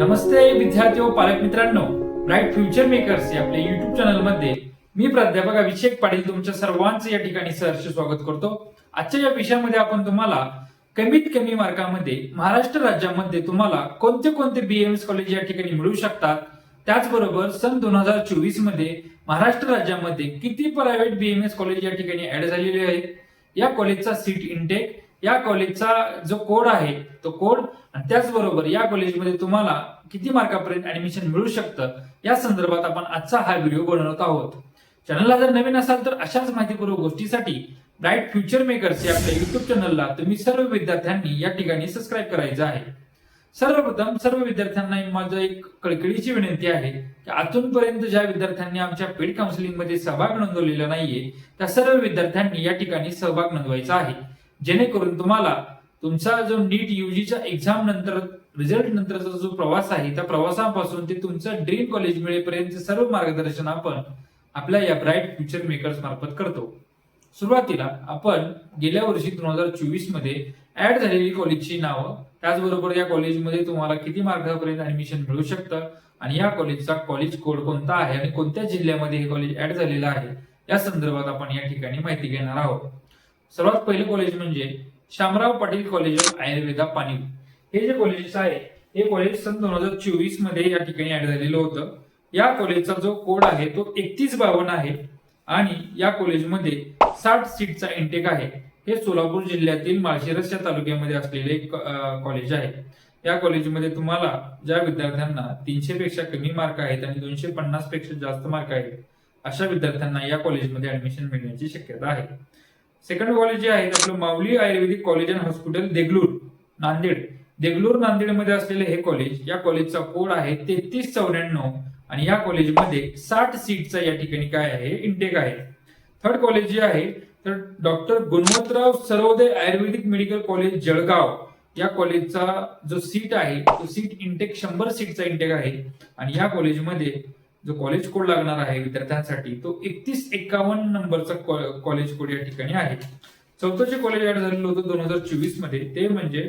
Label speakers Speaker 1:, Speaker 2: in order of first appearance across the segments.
Speaker 1: नमस्ते विद्यार्थी व पालक मित्रांनो. ब्राईट फ्युचर मेकर्स या आपल्या युट्यूब चॅनलमध्ये मी प्राध्यापक अभिषेक पाटील तुमच्या सर्वांचं या ठिकाणी सहर्ष स्वागत करतो. आजच्या या विषयामध्ये आपण तुम्हाला कमीत कमी मार्कामध्ये महाराष्ट्र राज्यामध्ये तुम्हाला कोणते कोणते बीएमएस कॉलेज या ठिकाणी मिळू शकतात? त्याचबरोबर सन दोन हजार चोवीसमध्ये महाराष्ट्र राज्यामध्ये किती प्रायव्हेट बीएमएस कॉलेज या ठिकाणी ऍड झालेले आहेत? या कॉलेजचा सीट इंटेक या कॉलेजचा जो कोड आहे तो कोड आणि त्याचबरोबर या कॉलेजमध्ये तुम्हाला किती मार्कापर्यंत ऍडमिशन मिळू शकतं या संदर्भात आपण आजचा हा व्हिडिओ बनवत आहोत. चॅनलला जर नवीन असाल तर अशाच माहितीपूर्वक गोष्टीसाठी ब्राईट फ्युचर मेकर्स या आपल्या युट्यूब चॅनलला तुम्ही सर्व विद्यार्थ्यांनी या ठिकाणी सबस्क्राईब करायचं आहे. सर्वप्रथम सर्व विद्यार्थ्यांना माझं एक कळकळीची विनंती आहे की अजूनपर्यंत ज्या विद्यार्थ्यांनी आमच्या पेड काउन्सिलिंगमध्ये सहभाग नोंदवलेला नाहीये त्या सर्व विद्यार्थ्यांनी या ठिकाणी सहभाग नोंदवायचा आहे. जेणेकरून तुम्हाला तुमचा जो नीट युजीच्या एक्झाम नंतर रिझल्ट नंतरचा जो प्रवास आहे त्या प्रवासापासून ते तुमचं ड्रीम कॉलेज मिळेपर्यंत सर्व मार्गदर्शन आपण आपल्या या ब्राईट फ्युचर मेकर्स मार्फत करतो. सुरुवातीला आपण गेल्या वर्षी दोन हजार चोवीसमध्ये ऍड झालेली कॉलेजची नावं त्याचबरोबर या कॉलेजमध्ये तुम्हाला किती मार्कापर्यंत ऍडमिशन मिळू शकतं आणि या कॉलेजचा कॉलेज कोड कोणता आहे आणि कोणत्या जिल्ह्यामध्ये हे कॉलेज ऍड झालेलं आहे या संदर्भात आपण या ठिकाणी माहिती घेणार आहोत. सर्वात पहिले कॉलेज म्हणजे शामराव पाटील कॉलेज ऑफ आयुर्वेदा पाणी हे जे कॉलेज आहे हे कॉलेज सन दोन हजार चोवीसमध्ये या ठिकाणी ऍड झालेलं होतं. या कॉलेजचा जो कोड आहे तो एकतीस बावन्न आहे. आणि या कॉलेजमध्ये साठ सीटचा इंटेक आहे. हे सोलापूर जिल्ह्यातील माळशिरस या तालुक्यामध्ये असलेले एक कॉलेज आहे. या कॉलेजमध्ये तुम्हाला ज्या विद्यार्थ्यांना तीनशे पेक्षा कमी मार्क आहेत आणि दोनशे पन्नासपेक्षा जास्त मार्क आहेत अशा विद्यार्थ्यांना या कॉलेजमध्ये ऍडमिशन मिळण्याची शक्यता आहे. सेकंड कॉलेज जे आहे आपलं Mauli ayurvedic college and hospital Degloor Nanded. Degloor नांदेडमध्ये असलेले हे कॉलेज या कॉलेजचा कोड आहे तेहतीस चौऱ्याण्णव आणि या कॉलेजमध्ये साठ सीटचा या ठिकाणी काय आहे? इंटेक आहे. थर्ड कॉलेज जे आहे तर doctor Gunwantrao Sarvodaya ayurvedic medical college Jalgaon. या कॉलेजचा जो सीट आहे तो सीट इंटेक शंभर सीटचा इंटेक आहे. आणि या कॉलेजमध्ये जो कॉलेज कोड लागणार आहे विद्यार्थ्यांसाठी तो एकतीस एक्कावन्न नंबरचा कॉलेज कोड या ठिकाणी आहे. चौथं जे कॉलेज ऍड झालेलं होतं दोन हजार चोवीसमध्ये ते म्हणजे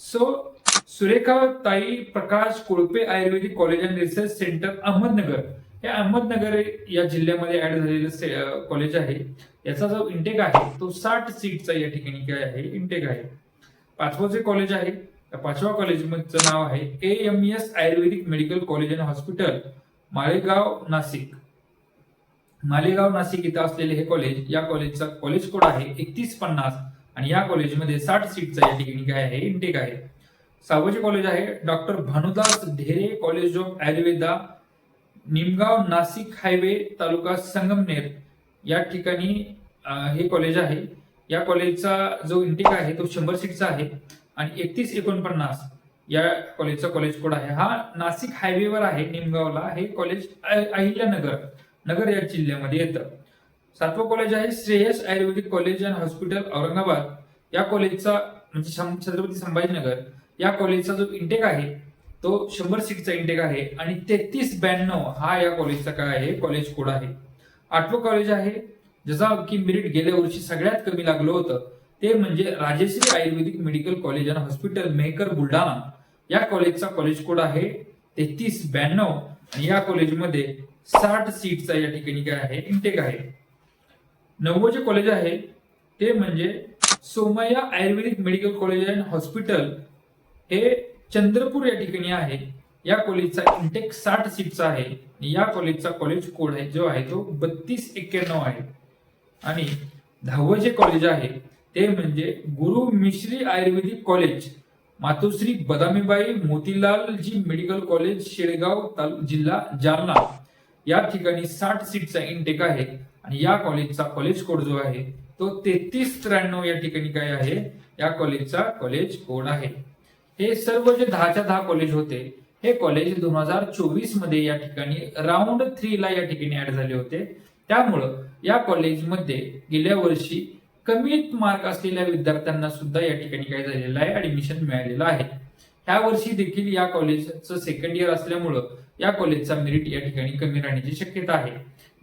Speaker 1: so Surekha Tai Prakash Kolpe ayurvedic college and research centre Ahmednagar. हे अहमदनगर या जिल्ह्यामध्ये ऍड झालेलं कॉलेज आहे. याचा जो इंटेक आहे तो साठ सीटचा या ठिकाणी काय आहे? इंटेक आहे. पाचवं जे कॉलेज आहे. त्या पाचव्या कॉलेजचं नाव आहे A M S ayurvedic medical college and hospital Malegaon Nashik. Malegaon Nashik इथं असलेले हे कॉलेज या कॉलेजचा कॉलेज कोड आहे एकतीस पन्नास आणि या कॉलेजमध्ये साठ सीटचा या ठिकाणी काय आहे? इंटेक आहे. सावजी जे कॉलेज आहे. Doctor Bhanudas Dhere college of Ayurveda Nimgaon Nashik highway taluka Sangamner या ठिकाणी हे कॉलेज आहे. या कॉलेजचा जो इंटेक आहे तो शंभर सीटचा आहे आणि एकतीस एकोणपन्नास. या कॉलेजचा कॉलेज कोड आहे. हा नाशिक हायवेवर आहे निमगावला. हे कॉलेज अहिल्यानगर नगर या जिल्ह्यामध्ये येतं. सातवं कॉलेज आहे Shreyas ayurvedic college and hospital Aurangabad. या कॉलेजचा म्हणजे छत्रपती संभाजीनगर या कॉलेजचा जो इंटेक आहे तो शंभर सीटचा इंटेक आहे आणि तेहतीस ब्याण्णव हा या कॉलेजचा काय आहे कॉलेज कोड आहे. आठवं कॉलेज आहे जसा की मेरिट गेल्या वर्षी सगळ्यात कमी लागलं होतं. ते म्हणजे Rajeshri ayurvedic medical college and hospital Mehkar Buldhana. या कॉलेजचा कॉलेज कोड आहे तेहतीस ब्याण्णव आणि या कॉलेजमध्ये साठ सीटचा या ठिकाणी काय आहे? इंटेक आहे. नववं जे कॉलेज आहे ते म्हणजे Somaiya ayurvedic medical college and hospital हे चंद्रपूर या ठिकाणी आहे. या कॉलेजचा इंटेक साठ सीटचा आहे. आणि या कॉलेजचा कॉलेज कोड आहे जो आहे तो बत्तीस एक्क्याण्णव आहे. आणि दहावं जे कॉलेज आहे ते म्हणजे Guru Mishri ayurvedic college Matoshri Badamibai Motilalji medical college Shelgaon तालु जिल्हा जालना. या ठिकाणी साठ सीटचा इंटेक आहे आणि या कॉलेजचा कॉलेज कोड जो आहे तो तेहतीस त्र्याण्णव या ठिकाणी काय आहे? या कॉलेजचा कॉलेज कोड आहे. हे सर्व जे दहाच्या दहा कॉलेज होते हे कॉलेज दोन हजार चोवीसमध्ये या ठिकाणी राऊंड थ्री ला या ठिकाणी ऍड झाले होते. त्यामुळं या कॉलेजमध्ये गेल्या वर्षी कमीत मार्क असलेल्या विद्यार्थ्यांना सुद्धा या ठिकाणी काय झालेलं आहे ऍडमिशन मिळालेलं आहे. ह्या वर्षी देखील या कॉलेजचं सेकंड इयर असल्यामुळं या कॉलेजचा मेरिट या ठिकाणी कमी राहण्याची शक्यता आहे.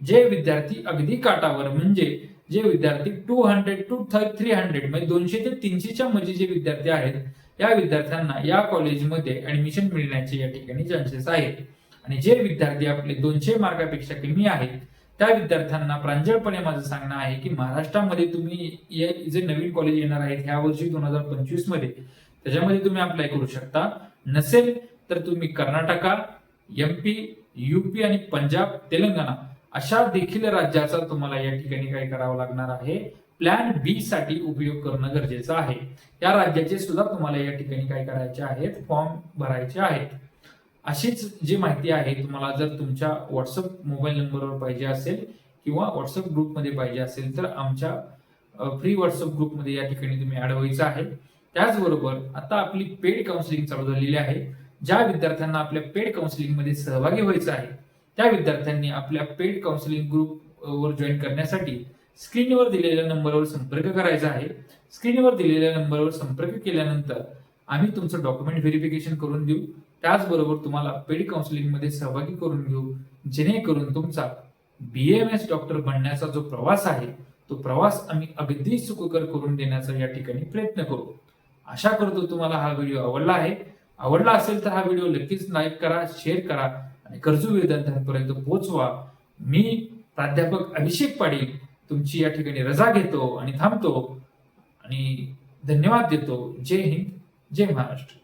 Speaker 1: जे विद्यार्थी अगदी काटावर म्हणजे जे विद्यार्थी two hundred to three hundred म्हणजे दोनशे ते तीनशेच्या मध्ये जे विद्यार्थी आहेत या विद्यार्थ्यांना या कॉलेजमध्ये ऍडमिशन मिळण्याचे या ठिकाणी चान्सेस आहेत. आणि जे विद्यार्थी आपले दोनशे मार्कापेक्षा कमी आहेत त्या विद्यार्थ्यांना प्रांजळपणे माझं सांगणं आहे की महाराष्ट्रामध्ये तुम्ही जे नवीन कॉलेज येणार आहेत ह्या वर्षी दोन हजार पंचवीसमध्ये त्याच्यामध्ये तुम्ही अप्लाय करू शकता. नसेल तर तुम्ही कर्नाटका एमपी युपी आणि पंजाब तेलंगणा अशा देखील राज्याचा तुम्हाला या ठिकाणी काय करावं लागणार आहे? प्लॅन बी साठी उपयोग करणं गरजेचं आहे. या राज्याचे सुद्धा तुम्हाला या ठिकाणी काय करायचे आहेत? फॉर्म भरायचे आहेत. अशीच जी माहिती आहे तुम्हाला जर तुमच्या व्हॉट्सअप मोबाईल नंबरवर पाहिजे असेल किंवा व्हॉट्सअप ग्रुपमध्ये पाहिजे असेल तर आमच्या फ्री व्हॉट्सअप ग्रुपमध्ये या ठिकाणी तुम्ही ऍड व्हायचं आहे. त्याचबरोबर आता आपली पेड काउन्सिलिंग चालू झालेली आहे ज्या विद्यार्थ्यांना आपल्या पेड काउन्सिलिंगमध्ये सहभागी व्हायचं आहे त्या विद्यार्थ्यांनी आपल्या पेड काउन्सिलिंग ग्रुप वर जॉईन करण्यासाठी स्क्रीनवर दिलेल्या नंबरवर संपर्क करायचा आहे. स्क्रीनवर दिलेल्या नंबरवर संपर्क केल्यानंतर आम्ही तुमचं डॉक्युमेंट व्हेरिफिकेशन करून देऊ. त्याचबरोबर तुम्हाला पेड काउन्सिलिंगमध्ये सहभागी करून घेऊ. जेणेकरून तुमचा बीएमएस डॉक्टर बनण्याचा जो प्रवास आहे तो प्रवास आम्ही अगदी सुखकर करून देण्याचा या ठिकाणी प्रयत्न करू. आशा करतो तुम्हाला हा व्हिडिओ आवडला आहे. आवडला असेल तर हा व्हिडिओ नक्कीच लाईक करा शेअर करा आणि गरजू विद्यार्थ्यांपर्यंत पोहोचवा. मी प्राध्यापक अभिषेक पाटील तुमची या ठिकाणी रजा घेतो आणि थांबतो आणि धन्यवाद देतो. जय हिंद जय महाराष्ट्र.